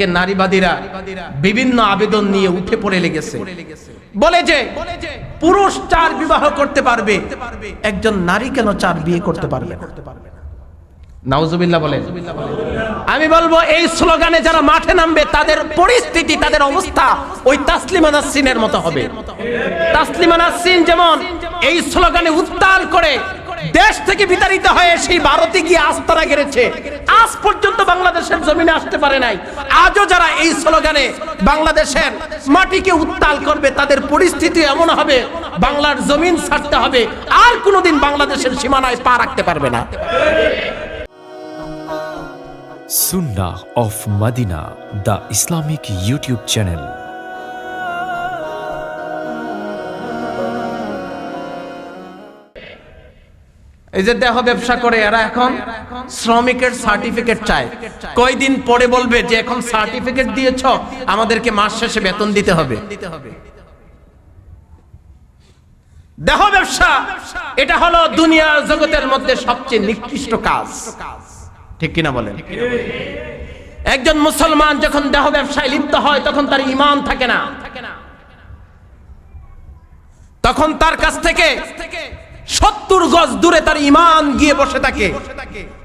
আজকে নারীবাদীরা বিভিন্ন আবেদন নিয়ে উঠে পড়ে লেগেছে। বলে যে, পুরুষ চার বিবাহ করতে পারবে, একজন নারী কেন চার বিয়ে করতে পারবে আমি বলব, এই স্লোগানে যারা মাঠে নামবে, তাদের পরিস্থিতি, তাদের অবস্থা ওই তাসলিমা নাসরিনের মতো হবে। তাসলিমা নাসরিন যেমন এই স্লোগানে উত্তাল করে দেশ থেকে বিতাড়িত হয়ে সেই ভারতে গিয়ে আস্তারা গেড়েছে। আজ পর্যন্ত বাংলাদেশের জমিনে আসতে পারে নাই। আজও যারা এই স্লোগানে বাংলাদেশের মাটিকে উত্তাল করবে তাদের পরিস্থিতি এমন হবে বাংলার জমিন ছাড়তে হবে আর কোনোদিন বাংলাদেশের সীমানায় পা রাখতে পারবে না। Sunnah of Madina, the Islamic YouTube channel. এই যে দেহ ব্যবসা করে, এরা এখন শ্রমিকের সার্টিফিকেট চায়। কয়দিন পরে বলবে যে, এখন সার্টিফিকেট দিয়েছ, আমাদেরকে মাস শেষে বেতন দিতে হবে। দেহ ব্যবসা, এটা হলো দুনিয়ার জগতের মধ্যে সবচেয়ে নিকৃষ্ট কাজ। ঠিক কিনা বলেন? একজন মুসলমান যখন দেহ ব্যবসায় লিপ্ত হয়, তখন তার ইমান থাকে না। তখন তার কাছ থেকে সত্তর গজ দূরে তার ইমান গিয়ে বসে থাকে।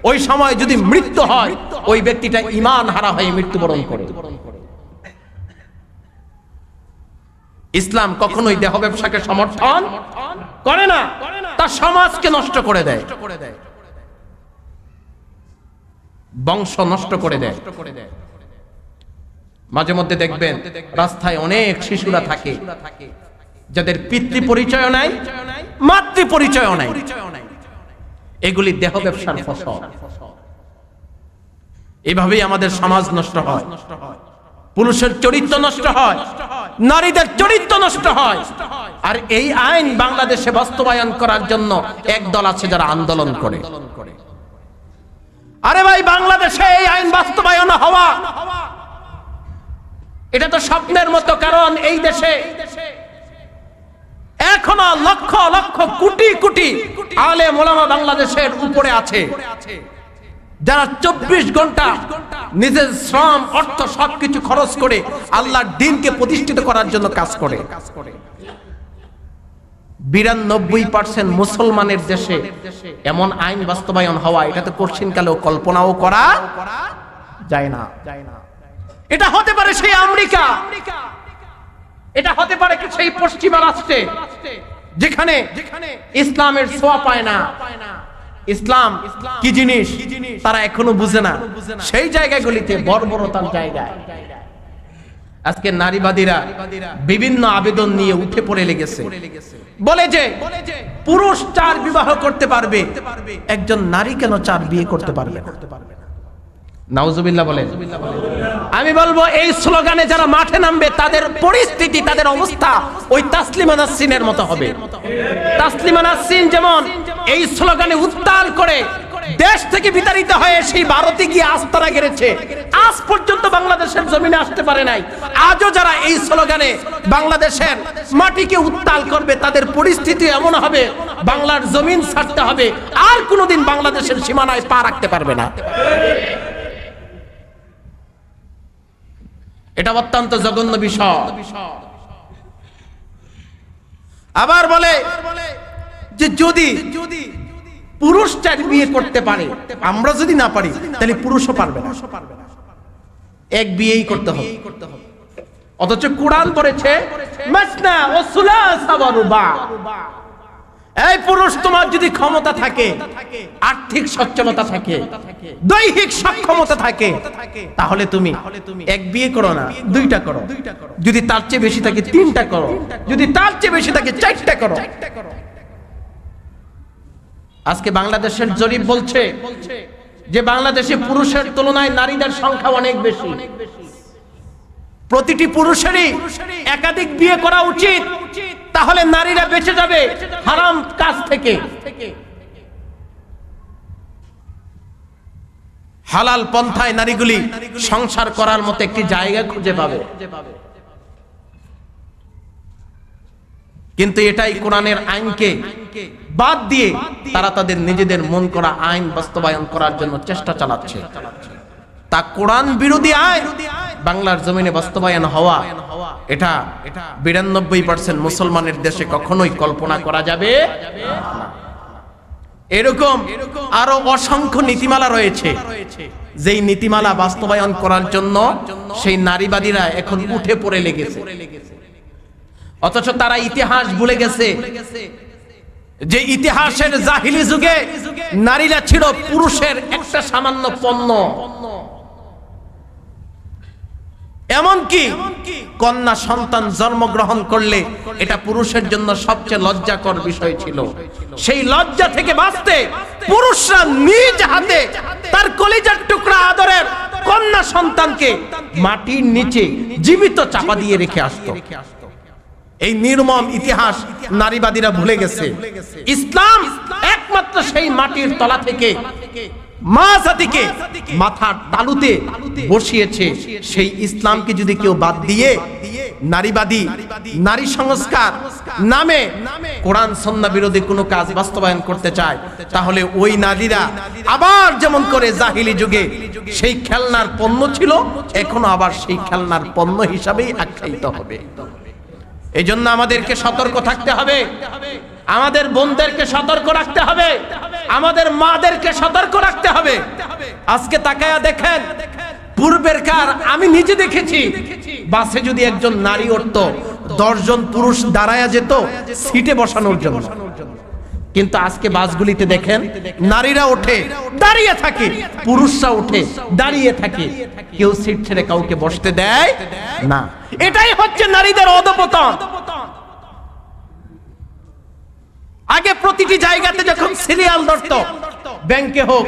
ওই সময় যদি মৃত্যু হয়, ওই ব্যক্তিটা ইমান হারা হয়ে মৃত্যুবরণ করে। ইসলাম কখনোই দেহ ব্যবসাকে সমর্থন করে না। তার সমাজকে নষ্ট করে দেয়। বংশ নষ্ট করে দেয়। মাঝে মধ্যে দেখবেন রাস্তায় অনেক শিশুরা থাকে, যাদের পিতৃ পরিচয় নাই মাতৃ পরিচয় নাই। এগুলি দেহ ব্যবসার ফসল। এভাবেই আমাদের সমাজ নষ্ট হয়। পুরুষের চরিত্র নষ্ট হয়। নারীদের চরিত্র নষ্ট হয়। আর এই আইন বাংলাদেশে বাস্তবায়ন করার জন্য এক দল আছে যারা আন্দোলন করে। আরে ভাই বাংলাদেশে এই আইন বাস্তবায়ন হওয়া। এটা তো স্বপ্নের মতো কারণ এই দেশে এখনও লক্ষ লক্ষ কোটি কোটি আলে মোলামা বাংলাদেশের উপরে আছে। যারা চব্বিশ ঘণ্টা নিজের শ্রম, অর্থ সবকিছু খরচ করে আল্লাহর দিনকে প্রতিষ্ঠিত করার জন্য কাজ করে। বিরানব্বই পার্সেন্ট মুসলমানের দেশে এমন আইন বাস্তবায়ন হওয়া এটা তো কঠিনকালেও কল্পনাও করা যায় না। এটা হতে পারে সেই আমেরিকা। এটা হতে পারে কি সেই পশ্চিমা রাষ্ট্রে, যেখানে ইসলামের ছোঁয়া পায় না। ইসলাম কি জিনিস? তারা এখনও বুঝে না। সেই জায়গাগুলিতে বর্বরতার জায়গায়। আজকে নারীবাদীরা বিভিন্ন আবেদন নিয়ে উঠে পড়ে লেগেছে। বলে যে, পুরুষ চার বিবাহ করতে পারবে, একজন নারী কেন চার বিয়ে করতে পারবে না? নাউজুবিল্লাহ বলে আমি বলব, এই স্লোগানে যারা মাঠে নামবে, তাদের পরিস্থিতি, তাদের অবস্থা ওই তাসলিমা নাসরিনের মতো হবে। তাসলিমা নাসরিন যেমন এই স্লোগানে উত্তাল করে দেশ থেকে বিতাড়িত হয়ে সেই ভারতে গিয়ে আস্তারা গেড়েছে, আজ পর্যন্ত বাংলাদেশের জমিনে আসতে পারে নাই। আজও যারা এই স্লোগানে বাংলাদেশের মাটিকে উত্তাল করবে, তাদের পরিস্থিতি এমন হবে, বাংলার জমিন ছাড়তে হবে, আর কোনোদিন বাংলাদেশের সীমানায় পা রাখতে পারবে না। এটা অত্যন্ত জঘন্য বিষয়। আবার বলে যে যদি যদি পুরুষ চার বিয়ে করতে পারে, আমরা যদি না পারি, তাহলে পুরুষও পারবে না। এক বিয়েই করতে হবে। অথচ কোরআন ওয়া এই পুরুষ, তোমার যদি ক্ষমতা থাকে, আর্থিক সচ্ছলতা থাকে, দৈহিক সক্ষমতা থাকে তাহলে তুমি এক বিয়ে করো না দুইটা করো। যদি তার চেয়ে বেশি থাকে তিনটা করো। যদি তার চেয়ে বেশি থাকে চারটা করো। আজকে বাংলাদেশের জরিপ বলছে যে বাংলাদেশে পুরুষের তুলনায় নারীদের সংখ্যা অনেক বেশি। প্রতিটি পুরুষেরই একাধিক বিয়ে করা উচিত। তাহলে নারীরা বেঁচে যাবে হারাম কাজ থেকে। হালাল পন্থায় নারীগুলি সংসার করার মতো একটি জায়গা খুঁজে পাবে কিন্তু এটাই কোরআনের আইনকে বাদ দিয়ে তারা তাদের নিজেদের মন করা আইন বাস্তবায়ন করার জন্য চেষ্টা চালাচ্ছে তা কোরআন বিরোধী আইন বাংলার জমিনে বাস্তবায়ন হওয়া, এটা বিরানব্বই পার্সেন্ট মুসলমানের দেশে কখনোই কল্পনা করা যাবে না। এরকম আরও অসংখ্য নীতিমালা রয়েছে। যেই নীতিমালা বাস্তবায়ন করার জন্য সেই নারীবাদীরা এখন উঠে পড়ে লেগেছে। অথচ তারা ইতিহাস ভুলে গেছে। যে ইতিহাসের জাহিলি যুগে নারীরা ছিল পুরুষের একটা সামান্য পণ্য। এমনকি কন্যা সন্তান জন্মগ্রহণ করলে এটা পুরুষের জন্য সবচেয়ে লজ্জাকর বিষয় ছিল। সেই লজ্জা থেকে বাঁচতে পুরুষরা নিজ হাতে তার কলিজার টুকরা আদরের কন্যা সন্তানকে মাটির নিচে জীবিত চাপা দিয়ে রেখে আসতো। এই নির্মম ইতিহাস নারীবাদীরা ভুলে গেছে। ইসলাম একমাত্র সেই মাটির তলা থেকে মা জাতিকে মাথার তালুতে বসিয়েছে। সেই ইসলামকে যদি কেউ বাদ দিয়ে নারীবাদী, নারী সংস্কার নামে কোরআন সন্না বিরোধী কোনো কাজ বাস্তবায়ন করতে চায়, তাহলে ওই নারীরা আবার যেমন করে জাহিলি যুগে সেই খেলনার পণ্য ছিল, এখনও আবার সেই খেলনার পণ্য হিসাবেই আখ্যায়িত হবে। এই জন্য আমাদেরকে সতর্ক থাকতে হবে। আমাদের বোনদেরকে সতর্ক রাখতে হবে। আমাদের মাদেরকে সতর্ক রাখতে হবে। আজকে তাকায়া দেখেন, পূর্বের কার, আমি নিজে দেখেছি। বাসে যদি একজন নারী উঠতো, দশজন পুরুষ দাঁড়ায়া যেত, সিটে বসানোর জন্য। কিন্তু আজকে বাসগুলিতে দেখেন, নারীরা ওঠে, দাঁড়িয়ে থাকে, পুরুষরা ওঠে, দাঁড়িয়ে থাকে। কেউ সিট ছেড়ে কাউকে বসতে দেয় না। এটাই হচ্ছে নারীদের অধপতন। আগে প্রতিটি জায়গাতে যখন সিরিয়াল ধরত, ব্যাংকে হোক,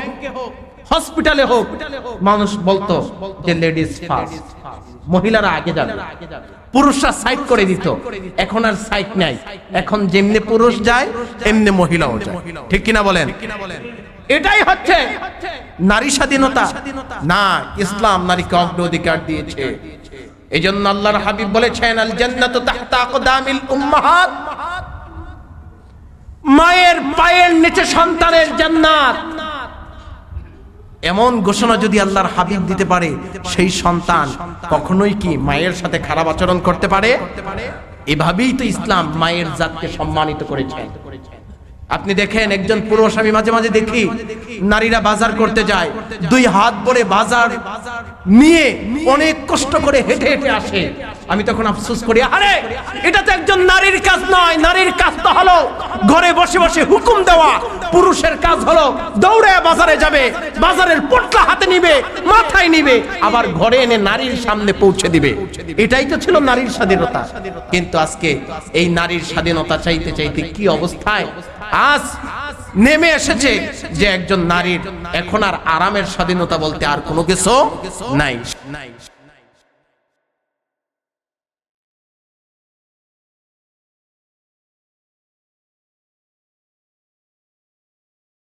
হসপিটালে হোক, মানুষ বলতো যে লেডিস ফার্স্ট মহিলারা আগে যাবে। পুরুষরা সাইড করে দিত। এখন আর সাইড নাই। এখন যেমনি পুরুষ যায় এমনি মহিলাও যায়। ঠিক কিনা বলেন? এটাই হচ্ছে নারী স্বাধীনতা। না, ইসলাম নারীকে অগ্রাধিকার দিয়েছে। এই জন্য আল্লাহর হাবিব বলেছেন আল জান্নাতু তাহতা আকদামিল উম্মাহাত। মায়ের পায়ের নিচে সন্তানের জান্নাত। এমন ঘোষণা যদি আল্লাহর হাবিব দিতে পারে, সেই সন্তান কখনোই কি মায়ের সাথে খারাপ আচরণ করতে পারে? এভাবেই তো ইসলাম মায়ের জাতকে সম্মানিত করেছেন আপনি দেখেন, একজন পুরুষ, আমি মাঝে মাঝে দেখি, নারীরা বাজার করতে যায়, দুই হাত ভরে বাজার নিয়ে অনেক কষ্ট করে হেঁটে হেঁটে আসে। আমি তখন আফসোস করি, আরে, এটা তো একজন নারীর কাজ নয়, নারীর কাজ তো হলো ঘরে বসে বসে হুকুম দেওয়া, পুরুষের কাজ হলো দৌড়ে বাজারে যাবে, বাজারের পোটলা হাতে নিবে, মাথায় নিবে, আবার ঘরে এনে নারীর সামনে পৌঁছে দিবে। এটাই তো ছিল নারীর স্বাধীনতা। কিন্তু আজকে এই নারীর স্বাধীনতা চাইতে চাইতে কি অবস্থায়? আজ নেমে এসেছে যে একজন নারীর এখন আর আরামের স্বাধীনতা বলতে আর কোনো কিছু নাই। নাই